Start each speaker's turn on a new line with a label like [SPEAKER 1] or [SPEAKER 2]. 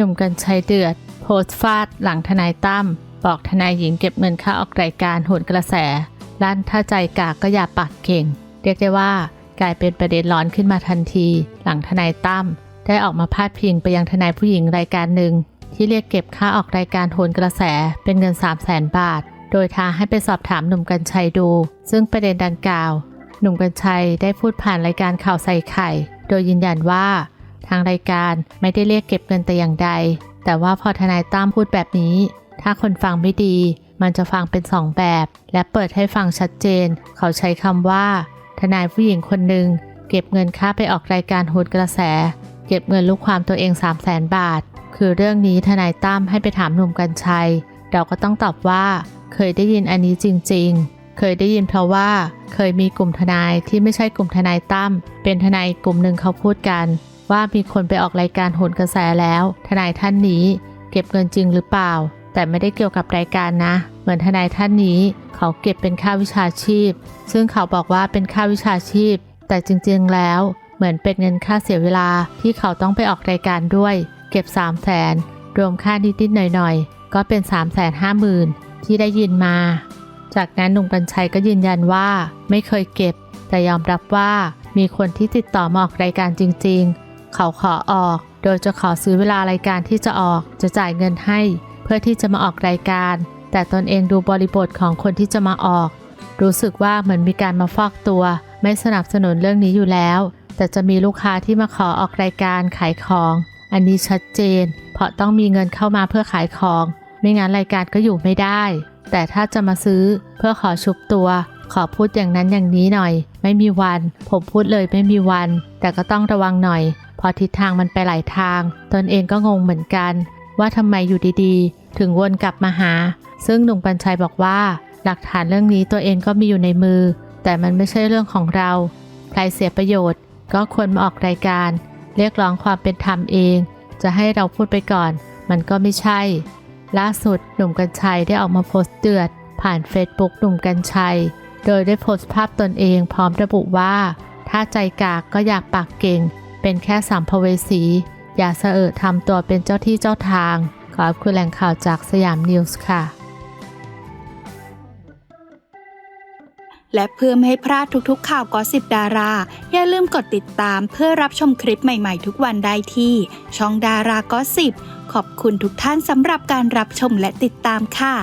[SPEAKER 1] หนุ่มกัญชัยเดือด โพสต์ฟาดหลังทนายตั้มบอกทนายหญิงเก็บเงินค่าออกรายการโหนกระแสลั่นถ้าใจกากก็อย่าปากเก่ง เรียกได้ว่ากลายเป็นประเด็นร้อนขึ้นมาทันที หลังทนายตั้มได้ออกมาพาดพิงไปยังทนายผู้หญิงรายการหนึ่ง ที่เรียกเก็บค่าออกรายการโหนกระแสเป็นเงิน 3 0 0แสนบาท โดยท้าให้ไปสอบถามหนุ่มกัญชัยดู ซึ่งประเด็นดังกล่าว หนุ่มกัญชัยได้พูดผ่านรายการข่าวใส่ไข่ โดยยืนยันว่า ทางรายการไม่ได้เรียกเก็บเงินแต่อย่างใด แต่ว่าพอทนายตั้มพูดแบบนี้ ถ้าคนฟังไม่ดี มันจะฟังเป็นสองแบบ และเปิดให้ฟังชัดเจน เขาใช้คำว่า ทนายผู้หญิงคนหนึ่งเก็บเงินค่าไปออกรายการโหดกระแส เก็บเงินลูกความตัวเอง 3 0 0แสนบาท คือเรื่องนี้ทนายตั้มให้ไปถามหนุ่มกัญชัย เราก็ต้องตอบว่า เคยได้ยินอันนี้จริง ๆเคยได้ยินเพราะว่าเคยมีกลุ่มทนายที่ไม่ใช่กลุ่มทนายตั้มเป็นทนายกลุ่มหนึ่งเขาพูดกัน ว่ามีคนไปออกรายการโหนกระแสแล้ว ทนายท่านนี้ เก็บเงินจริงหรือเปล่า แต่ไม่ได้เกี่ยวกับรายการนะ เหมือนทนายท่านนี้ เขาเก็บเป็นค่าวิชาชีพ ซึ่งเขาบอกว่าเป็นค่าวิชาชีพ แต่จริงๆแล้วเหมือนเป็นเงินค่าเสียเวลาที่เขาต้องไปออกรายการด้วย เก็บ 3 0 0แสนรวมค่านิดๆหน่อยๆ ก็เป็น 3 5 0 0 0 0ที่ได้ยินมา จากนั้นหนุ่มกัญชัยก็ยืนยันว่าไม่เคยเก็บ แต่ยอมรับว่ามีคนที่ติดต่อมาออกรายการจริง ๆ เขาขอออก โดยจะขอซื้อเวลารายการที่จะออกจะจ่ายเงินให้ เพื่อที่จะมาออกรายการ แต่ตนเองดูบริบทของคนที่จะมาออก รู้สึกว่าเหมือนมีการมาฟอกตัว ไม่สนับสนุนเรื่องนี้อยู่แล้ว แต่จะมีลูกค้าที่มาขอออกรายการขายของ อันนี้ชัดเจน เพราะต้องมีเงินเข้ามาเพื่อขายของ ไม่งั้นรายการก็อยู่ไม่ได้ แต่ถ้าจะมาซื้อเพื่อขอชุบตัวขอพูดอย่างนั้นอย่างนี้หน่อย ไม่มีวัน ผมพูดเลยไม่มีวัน แต่ก็ต้องระวังหน่อย พอทิศทางมันไปหลายทาง ตนเองก็งงเหมือนกัน ว่าทำไมอยู่ดีๆ ถึงวนกลับมาหา ซึ่งหนุ่มกัญชัยบอกว่า หลักฐานเรื่องนี้ตัวเองก็มีอยู่ในมือ แต่มันไม่ใช่เรื่องของเรา ใครเสียประโยชน์ ก็ควรมาออกรายการ เรียกร้องความเป็นธรรมเอง จะให้เราพูดไปก่อน มันก็ไม่ใช่ ล่าสุดหนุ่มกัญชัยได้ออกมาโพสต์เตือนผ่านเฟซบุ๊กหนุ่มกัญชัย โดยได้โพสต์ภาพตนเองพร้อมระบุว่า ถ้าใจกากก็อยากปากเก่ง เป็นแค่สัมภเวสี อย่าเสอะทำตัวเป็นเจ้าที่เจ้าทาง ขอบคุณแหล่งข่าวจากสยามนิวส์ค่ะ
[SPEAKER 2] และเพื่อไม่ให้พลาดทุกๆ ข่าวก็สิบดารา อย่าลืมกดติดตามเพื่อรับชมคลิปใหม่ๆ ทุกวันได้ที่ ช่องดาราก็สิบขอบคุณทุกท่านสำหรับการรับชมและติดตามค่ะ